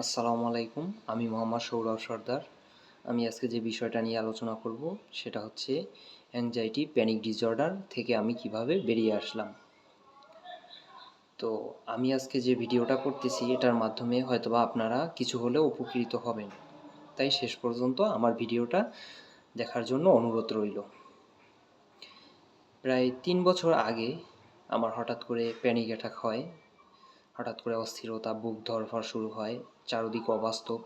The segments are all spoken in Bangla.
আসসালামু আলাইকুম, আমি মোহাম্মদ সৌরভ সর্দার। আমি আজকে যে বিষয়টা নিয়ে আলোচনা করব, সেটা হচ্ছে অ্যাংজাইটি প্যানিক ডিসঅর্ডার থেকে আমি কীভাবে বেরিয়ে আসলাম। তো আমি আজকে যে ভিডিওটা করতেছি, এটার মাধ্যমে হয়তোবা আপনারা কিছু হলেও উপকৃত হবেন। তাই শেষ পর্যন্ত আমার ভিডিওটা দেখার জন্য অনুরোধ রইল। প্রায় তিন বছর আগে আমার হঠাৎ করে প্যানিক অ্যাটাক হয়। হঠাৎ করে অস্থিরতা, বুক ধরফর শুরু হয়, চারদিক অবাস্তব,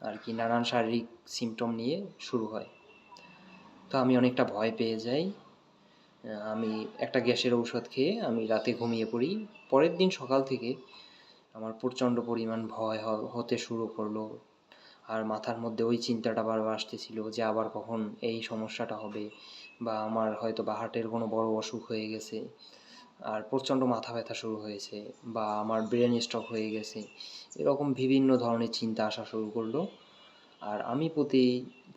আর কি নানান শারীরিক সিমটম নিয়ে শুরু হয়। তো আমি অনেকটা ভয় পেয়ে যাই। আমি একটা গ্যাসের ঔষধ খেয়ে আমি রাতে ঘুমিয়ে পড়ি। পরের দিন সকাল থেকে আমার প্রচণ্ড পরিমাণ ভয় হতে শুরু করল। আর মাথার মধ্যে ওই চিন্তাটা বারবার আসতেছিল যে আবার কখন এই সমস্যাটা হবে, বা আমার হয়তো বা হার্টের কোনো বড় অসুখ হয়ে গেছে। আর প্রচণ্ড মাথা ব্যথা শুরু হয়েছে বা আমার ব্রেন স্ট্রোক হয়ে গেছে, এরকম বিভিন্ন ধরনের চিন্তা আসা শুরু করল। আর আমি প্রতি,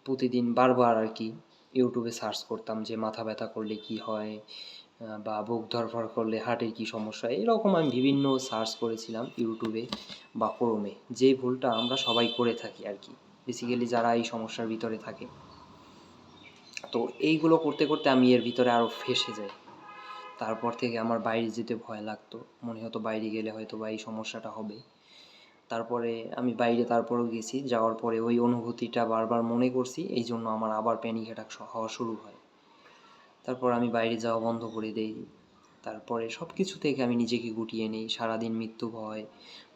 প্রতিদিন বারবার আর কি ইউটিউবে সার্চ করতাম যে মাথা ব্যথা করলে কি হয় বা বুক ধরফর করলে হার্টের কি সমস্যা, এরকম আমি বিভিন্ন সার্চ করেছিলাম ইউটিউবে বা ক্রোমে যে ভুলটা আমরা সবাই করে থাকি আর কি বেসিক্যালি যারা এই সমস্যার ভিতরে থাকে। তো এইগুলো করতে করতে আমি এর ভিতরে আরও ফেসে যাই। তারপর থেকে আমার বাইরে যেতে ভয় লাগতো। মনে হতো বাইরে গেলে হয়তো বা এই সমস্যাটা হবে। তারপরে আমি বাইরে তারপরেও গেছি। যাওয়ার পরে ওই অনুভূতিটা বারবার মনে করছি। এই জন্য আমার আবার প্যানিক অ্যাটাক হওয়া শুরু হয়। তারপর আমি বাইরে যাওয়া বন্ধ করে দেই। তারপরে সব কিছু থেকে আমি নিজেকে গুটিয়ে নিই। সারাদিন মৃত্যু ভয়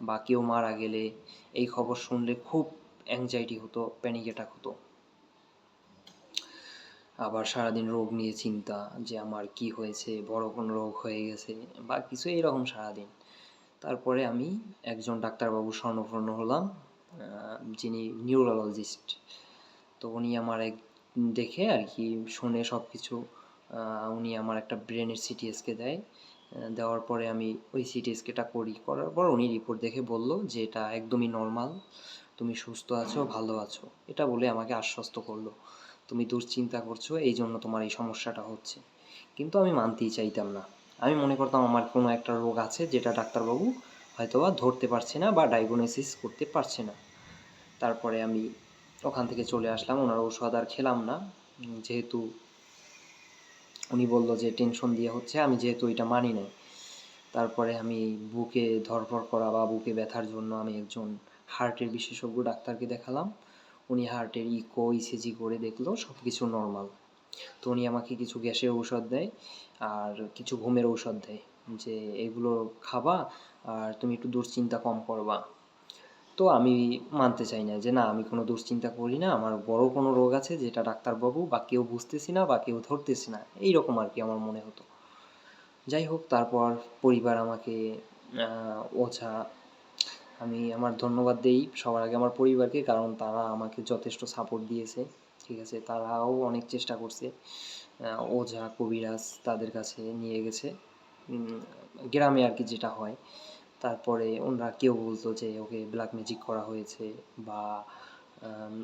বা কেউ মারা গেলে এই খবর শুনলে খুব অ্যাংজাইটি হতো প্যানিক অ্যাটাক হতো। আবার সারাদিন রোগ নিয়ে চিন্তা যে আমার কি হয়েছে, বড় কোন রোগ হয়ে গেছে বা কিছু এরকম সারাদিন। তারপরে আমি একজন ডাক্তারবাবু স্বর্ণপূর্ণ হলাম যিনি নিউরোলজিস্ট তো উনি আমার এক দেখে আর কি শুনে সব কিছু উনি আমার একটা ব্রেনের সিটি স্কে দেয়। দেওয়ার পরে আমি ওই সিটি স্কেটা করি, করার পর উনি রিপোর্ট দেখে বলল যে এটা একদমই নর্মাল তুমি সুস্থ আছো, ভালো আছো। এটা বলে আমাকে আশ্বস্ত করল। তুমি দুশ্চিন্তা করছ এই জন্য তোমার এই সমস্যাটা হচ্ছে। কিন্তু আমি মানতেই চাইতাম না। আমি মনে করতাম আমার কোনো একটা রোগ আছে যেটা ডাক্তারবাবু হয়তোবা ধরতে পারছে না বা ডায়াগনোসিস করতে পারছে না। তারপরে আমি ওখান থেকে চলে আসলাম, ওনার ঔষধ আর খেলাম না। যেহেতু উনি বলল যে টেনশন দিয়ে হচ্ছে, আমি যেহেতু এটা মানি নাই। তারপরে আমি বুকে ধরফর করা বা বুকে ব্যথার জন্য আমি একজন হার্টের বিশেষজ্ঞ ডাক্তারকে দেখালাম। উনি হার্টের ইকো ইসিজি করে দেখল সব কিছু নর্মাল তো উনি আমাকে কিছু গ্যাসের ঔষধ দেয় আর কিছু ঘুমের ঔষধ দেয় যে, এগুলো খাবা আর তুমি একটু দুশ্চিন্তা কম করবা। তো আমি মানতে চাই না যে, না, আমি কোনো দুশ্চিন্তা করি না, আমার বড় কোনো রোগ আছে যেটা ডাক্তারবাবু বা কেউ বুঝতেছি না বা কেউ ধরতেছি না। এইরকম আর কি আমার মনে হতো। যাই হোক, তারপর পরিবার আমাকে ওঝা আমি আমার ধন্যবাদ দেই সবার আগে আমার পরিবারকে, কারণ তারা আমাকে যথেষ্ট সাপোর্ট দিয়েছে, ঠিক আছে? তারাও অনেক চেষ্টা করছে। ওঝা, কবিরাজ তাদের কাছে নিয়ে গেছে। গ্রামে আর কি যেটা হয়। তারপরে ওনারা কেউ বলতো যে ওকে ব্ল্যাক ম্যাজিক করা হয়েছে বা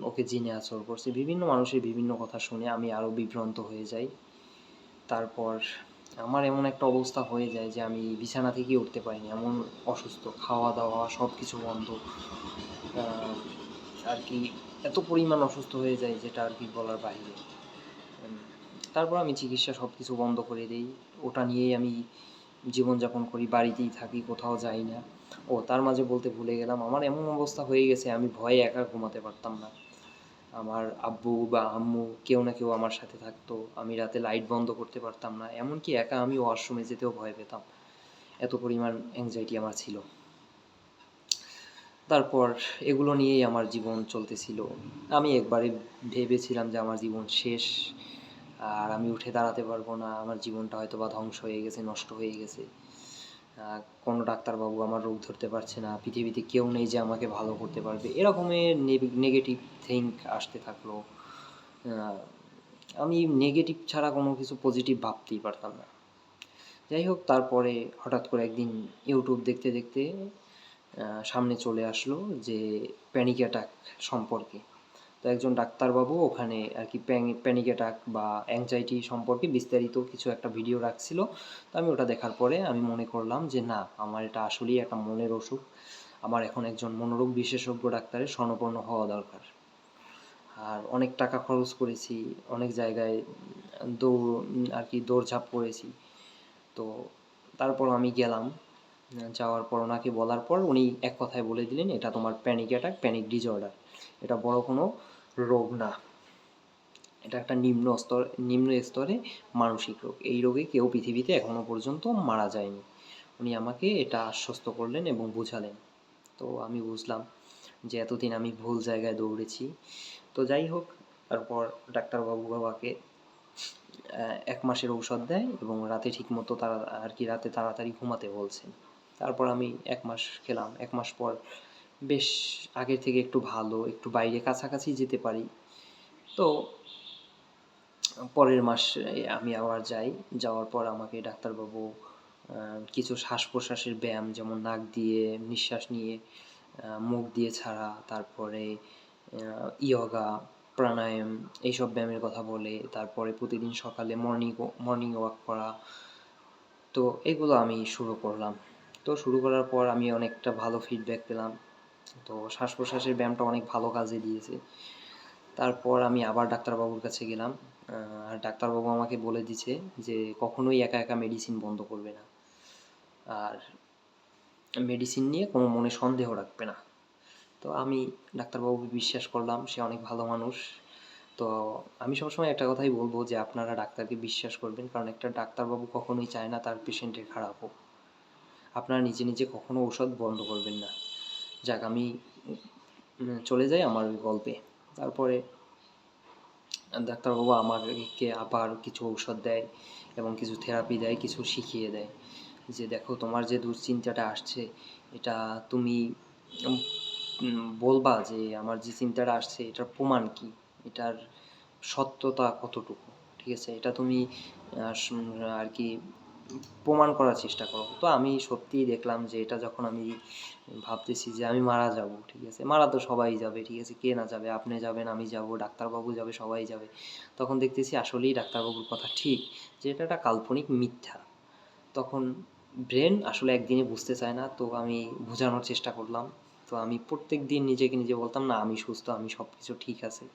ওকে জিনে আচর করছে। বিভিন্ন মানুষের বিভিন্ন কথা শুনে আমি আরও বিভ্রান্ত হয়ে যাই। তারপর আমার এমন একটা অবস্থা হয়ে যায় যে আমি বিছানা থেকে উঠতে পারিনি। এমন অসুস্থ খাওয়া দাওয়া সব কিছু বন্ধ আর কি এত পরিমাণ অসুস্থ হয়ে যায় যেটা আর কি বলার বাইরে। তারপর আমি চিকিৎসা সব কিছু বন্ধ করে দিই। ওটা নিয়েই আমি জীবনযাপন করি, বাড়িতেই থাকি, কোথাও যাই না। ও, তার মাঝে বলতে ভুলে গেলাম, আমার এমন অবস্থা হয়ে গেছে, আমি ভয়ে একা ঘুমাতে পারতাম না। আমার আব্বু বা আম্মু কেউ না কেউ আমার সাথে থাকতো। আমি রাতে লাইট বন্ধ করতে পারতাম না, এমনকি একা আমি ওয়াশরুমে যেতেও ভয় পেতাম। এত পরিমাণ অ্যাংজাইটি আমার ছিল। তারপর এগুলো নিয়েই আমার জীবন চলতেছিল। আমি একবারে ভেবেছিলাম যে আমার জীবন শেষ, আর আমি উঠে দাঁড়াতে পারব না। আমার জীবনটা হয়তো বা ধ্বংস হয়ে গেছে, নষ্ট হয়ে গেছে। কোনো ডাক্তারবাবু আমার রোগ ধরতে পারছে না, পৃথিবীতে কেউ নেই যে আমাকে ভালো করতে পারবে এরকমের নেগেটিভ থিঙ্ক আসতে থাকল। আমি নেগেটিভ ছাড়া কোনো কিছু পজিটিভ ভাবতেই পারতাম না। যাই হোক, তারপরে হঠাৎ করে একদিন ইউটিউব দেখতে দেখতে সামনে চলে আসলো যে প্যানিক অ্যাটাক সম্পর্কে। একজন ডাক্তারবাবু ওখানে আর কি প্যানিক অ্যাটাক বা অ্যাংজাইটি সম্পর্কে বিস্তারিত কিছু একটা ভিডিও রাখছিল। তো আমি ওটা দেখার পরে আমি মনে করলাম যে, না, আমার এটা আসলেই একটা মনের অসুখ। আমার এখন একজন মনোরোগ বিশেষজ্ঞ ডাক্তারের স্বর্ণপন্ন হওয়া দরকার। আর অনেক টাকা খরচ করেছি, অনেক জায়গায় দৌড় আর কি দৌড়ঝাঁপ করেছি। তো তারপর আমি গেলাম। যাওয়ার পর ওনাকে বলার পর উনি এক কথায় বলে দিলেন, এটা তোমার প্যানিক অ্যাটাক প্যানিক ডিসঅর্ডার এটা বড় কোনো রোগ না। এটা একটা নিম্ন স্তর, নিম্ন স্তরে মানসিক রোগ। এই রোগে কেউ পৃথিবীতে এখনও পর্যন্ত মারা যায়নি। উনি আমাকে এটা আশ্বস্ত করলেন এবং বুঝালেন। তো আমি বুঝলাম যে এতদিন আমি ভুল জায়গায় দৌড়েছি। তো যাই হোক, তারপর ডাক্তারবাবু বাবাকে এক মাসের ঔষধ দেয় এবং রাতে ঠিকমতো তারা, আর কি রাতে তাড়াতাড়ি ঘুমাতে বলছেন। তারপর আমি এক মাস খেলাম। এক মাস পর বেশ আগের থেকে একটু ভালো, একটু বাইরে কাছাকাছি যেতে পারি। তো পরের মাসে আমি আবার যাই। যাওয়ার পর আমাকে ডাক্তারবাবু কিছু শ্বাস প্রশ্বাসের ব্যায়াম যেমন নাক দিয়ে, নিঃশ্বাস নিয়ে মুখ দিয়ে ছাড়া, তারপরে ইয়োগা, প্রাণায়াম এইসব ব্যায়ামের কথা বলে, তারপরে প্রতিদিন সকালে মর্নিং মর্নিং ওয়াক করা। তো এগুলো আমি শুরু করলাম। তো শুরু করার পর আমি অনেকটা ভালো ফিডব্যাক পেলাম। তো শ্বাস প্রশ্বাসের ব্যায়ামটা অনেক ভালো কাজে দিয়েছে। তারপর আমি আবার ডাক্তারবাবুর কাছে গেলাম আর ডাক্তারবাবু আমাকে বলে দিছে যে কখনোই একা একা মেডিসিন বন্ধ করবে না। আর মেডিসিন নিয়ে কোনো মনে সন্দেহ রাখবে না। তো আমি ডাক্তারবাবুকে বিশ্বাস করলাম, সে অনেক ভালো মানুষ। তো আমি সবসময় একটা কথাই বলব যে আপনারা ডাক্তারকে বিশ্বাস করবেন, কারণ একটা ডাক্তারবাবু কখনোই চায় না তার পেশেন্টের খারাপ হোক। আপনারা নিজে নিজে কখনো ঔষধ বন্ধ করবেন না। যাক, আমি চলে যাই আমার ওই গল্পে। তারপরে ডাক্তারবাবু আমাকে আবার কিছু ঔষধ দেয় এবং কিছু থেরাপি দেয়, কিছু শিখিয়ে দেয়। যে দেখো, তোমার যে দুশ্চিন্তাটা আসছে, এটা তুমি বলবা যে আমার যে চিন্তাটা আসছে, এটার প্রমাণ কি? এটার সত্যতা কতটুকু? ঠিক আছে? এটা তুমি আর কি প্রমাণ করার চেষ্টা করো তো আমি সত্যিই দেখলাম যে এটা যখন আমি ভাবতেছি যে আমি মারা যাব, ঠিক আছে? মারা তো সবাই যাবে, ঠিক আছে? কে না যাবে? আপনি যাবেন, আমি যাব, ডাক্তারবাবু যাবে, সবাই যাবে। তখন দেখতেছি আসলেই ডাক্তারবাবুর কথা ঠিক, যে এটা একটা কাল্পনিক মিথ্যা। তখন ব্রেন আসলে একদিনে বুঝতে চায় না, তো আমি বোঝানোর চেষ্টা করলাম। তো আমি প্রত্যেক দিন নিজেকে নিজে বলতাম, না, আমি সুস্থ, আমি সব কিছু ঠিক আছে।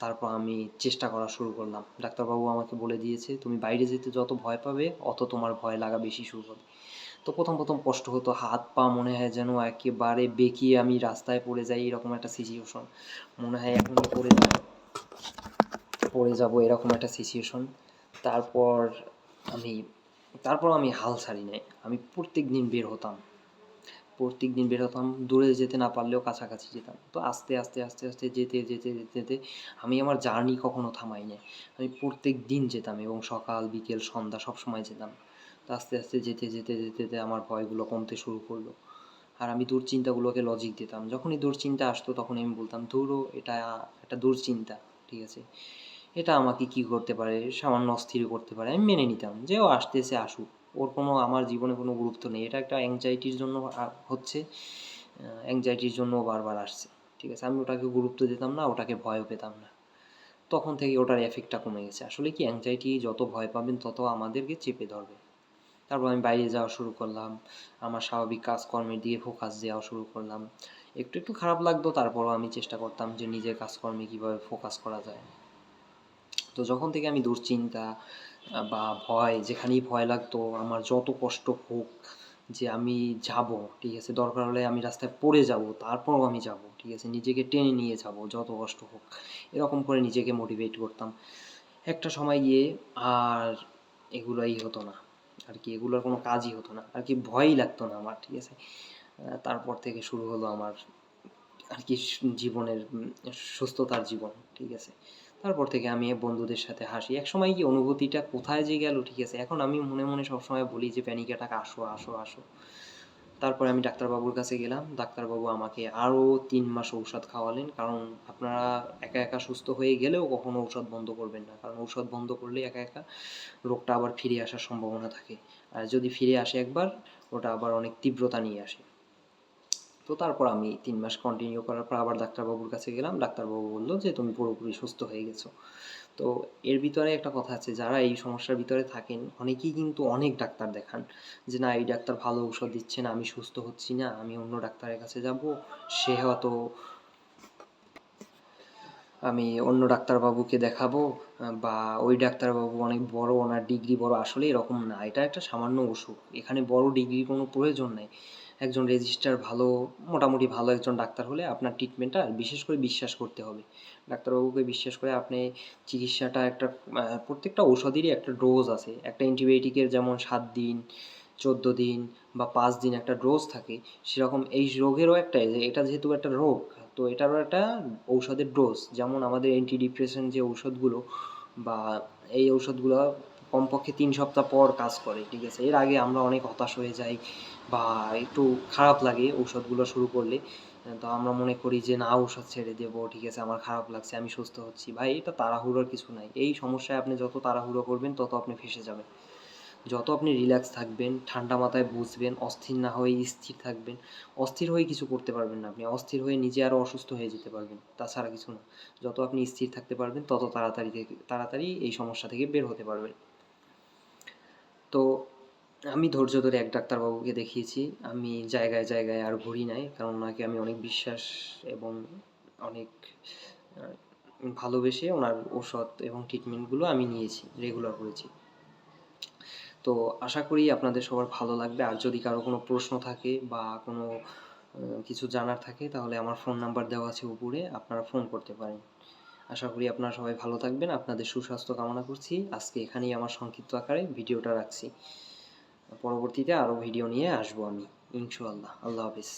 তারপর আমি চেষ্টা করা শুরু করলাম। ডাক্তারবাবু আমাকে বলে দিয়েছে, তুমি বাইরে যেতে যত ভয় পাবে, অত তোমার ভয় লাগা বেশি শুরু হবে। তো প্রথম প্রথম কষ্ট হতো, হাত পা মনে হয় যেন একেবারে বেঁকিয়ে আমি রাস্তায় পড়ে যাই, এরকম একটা সিচুয়েশন মনে হয় এখনই পড়ে যাব পড়ে যাব এরকম একটা সিচুয়েশন তারপর আমি তারপর আমি হাল ছাড়ি নাই। আমি প্রত্যেক দিন বের হতাম। প্রত্যেক দিন বের হতাম, দূরে যেতে না পারলেও কাছাকাছি যেতাম। তো আস্তে আস্তে আস্তে আস্তে যেতে যেতে যেতে যেতে আমি আমার জার্নি কখনো থামাই নাই। আমি প্রত্যেক দিন যেতাম এবং সকাল, বিকেল, সন্ধ্যা সব সময় যেতাম। তো আস্তে আস্তে যেতে যেতে যেতে যেতে আমার ভয়গুলো কমতে শুরু করল। আর আমি দুশ্চিন্তাগুলোকে লজিক দিতাম। যখনই দুশ্চিন্তা আসতো তখন আমি বলতাম, ধুরো, এটা একটা দুশ্চিন্তা, ঠিক আছে? এটা আমাকে কি করতে পারে? সামান্য অস্থির করতে পারে? আমি মেনে নিতাম যে ও আসতেছে, আসুক। ওর কোনো, আমার জীবনে কোনো গুরুত্ব নেই। এটা একটা অ্যাংজাইটির জন্য হচ্ছে অ্যাংজাইটির জন্য বারবার আসছে। ঠিক আছে? আমি ওটাকে গুরুত্ব দিতাম না, ওটাকে ভয়ও পেতাম না। তখন থেকে ওটার এফেক্টটা কমে গেছে। আসলে কি অ্যাংজাইটি যত ভয় পাবেন, তত আমাদেরকে চেপে ধরবে। তারপর আমি বাইরে যাওয়া শুরু করলাম, আমার স্বাভাবিক কাজকর্মের দিয়ে ফোকাস দেওয়া শুরু করলাম। একটু একটু খারাপ লাগতো, তারপরও আমি চেষ্টা করতাম যে নিজের কাজকর্মে কীভাবে ফোকাস করা যায়। তো যখন থেকে আমি দুশ্চিন্তা বা ভয়, যেখানেই ভয় লাগতো, আমার যত কষ্ট হোক যে আমি যাব, ঠিক আছে? দরকার হলে আমি রাস্তায় পড়ে যাব, তারপরও আমি যাব, ঠিক আছে? নিজেকে টেনে নিয়ে যাব, যত কষ্ট হোক। এরকম করে নিজেকে মোটিভেট করতাম। একটা সময় গিয়ে আর এগুলোই হতো না। আর কি, এগুলোর কোনো কাজই হতো না। আর কি, ভয়ই লাগতো না আমার, ঠিক আছে? তারপর থেকে শুরু হলো আমার আর কি, জীবনের সুস্থতার জীবন, ঠিক আছে? তারপর থেকে আমি বন্ধুদের সাথে হাসি। এক সময় কি অনুভূতিটা কোথায় যে গেল, ঠিক আছে? এখন আমি মনে মনে সবসময় বলি যে, প্যানিক অ্যাটাক, আসো আসো আসো। তারপরে আমি ডাক্তারবাবুর কাছে গেলাম। ডাক্তারবাবু আমাকে আরও তিন মাস ঔষধ খাওয়ালেন। কারণ আপনারা একা একা সুস্থ হয়ে গেলেও কখনো ঔষধ বন্ধ করবেন না। কারণ ঔষধ বন্ধ করলে একা একা রোগটা আবার ফিরে আসার সম্ভাবনা থাকে। আর যদি ফিরে আসে একবার, ওটা আবার অনেক তীব্রতা নিয়ে আসে। তো তারপর আমি তিন মাস কন্টিনিউ করার পর আবার ডাক্তারবাবুর কাছে গেলাম। ডাক্তারবাবু বলল যে, তুমি পুরোপুরি সুস্থ হয়ে গেছো। তো এর ভিতরে একটা কথা আছে, যারা এই সমস্যার ভিতরে থাকেন, অনেকেই কিন্তু অনেক ডাক্তার দেখান যে, না, এই ডাক্তার ভালো ঔষধ দিচ্ছে না, আমি সুস্থ হচ্ছি না, আমি অন্য ডাক্তারের কাছে যাব। সে হয়তো আমি অন্য ডাক্তারবাবুকে দেখাবো, বা ওই ডাক্তারবাবু অনেক বড়, ওনার ডিগ্রি বড়, আসলে এরকম না। এটা একটা সামান্য ওষুধ। এখানে বড় ডিগ্রির কোনো প্রয়োজন নেই। একজন রেজিস্টার ভালো, মোটামুটি ভালো একজন ডাক্তার হলে আপনার ট্রিটমেন্টটা বিশেষ করে বিশ্বাস করতে হবে। ডাক্তারবাবুকে বিশ্বাস করে আপনি চিকিৎসাটা একটা প্রত্যেকটা ঔষধেরই একটা ডোজ আছে। একটা অ্যান্টিবায়োটিকের যেমন সাত দিন, চোদ্দ দিন বা পাঁচ দিন একটা ডোজ থাকে, সেরকম এই রোগেরও একটা এটা যেহেতু একটা রোগ, তো এটারও একটা ঔষধের ডোজ যেমন আমাদের অ্যান্টি ডিপ্রেশন যে ঔষধগুলো বা এই ঔষধগুলো কমপক্ষে তিন সপ্তাহ পর কাজ করে, ঠিক আছে? এর আগে আমরা অনেক হতাশ হয়ে যাই বা একটু খারাপ লাগে ঔষধগুলো শুরু করলে। তো আমরা মনে করি যে, না, ঔষধ ছেড়ে দেবো, ঠিক আছে? আমার খারাপ লাগছে, আমি সুস্থ হচ্ছি। ভাই, এটা তাড়াহুড়োর কিছু নাই। এই সমস্যায় আপনি যত তাড়াহুড়ো করবেন, তত আপনি ফেসে যাবেন। যত আপনি রিল্যাক্স থাকবেন, ঠান্ডা মাথায় বুঝবেন, অস্থির না হয়ে স্থির থাকবেন, অস্থির হয়ে কিছু করতে পারবেন না আপনি। অস্থির হয়ে নিজে আরও অসুস্থ হয়ে যেতে পারবেন, তাছাড়া কিছু না। যত আপনি স্থির থাকতে পারবেন, তত তাড়াতাড়ি থেকে, তাড়াতাড়ি এই সমস্যা থেকে বের হতে পারবেন। তো আমি ধৈর্য ধরে এক ডাক্তারবাবুকে দেখিয়েছি। আমি জায়গায় জায়গায় আর ঘুরি নাই, কারণ ওনাকে আমি অনেক বিশ্বাস এবং অনেক ভালোবেসে ওনার ঔষধ এবং ট্রিটমেন্টগুলো আমি নিয়েছি রেগুলার করেছি। তো আশা করি আপনাদের সবার ভালো লাগবে। আর যদি কারও কোনো প্রশ্ন থাকে বা কোনো কিছু জানার থাকে, তাহলে আমার ফোন নাম্বার দেওয়া আছে উপরে, আপনারা ফোন করতে পারেন। আশা করি আপনারা সবাই ভালো থাকবেন, আপনাদের সুস্বাস্থ্য কামনা করছি। আজকে এখানেই আমার সংক্ষিপ্ত আকারে ভিডিওটা রাখছি। পরবর্তীতে আরও ভিডিও নিয়ে আসব আমি, ইনশাআল্লাহ। আল্লাহ হাফিজ।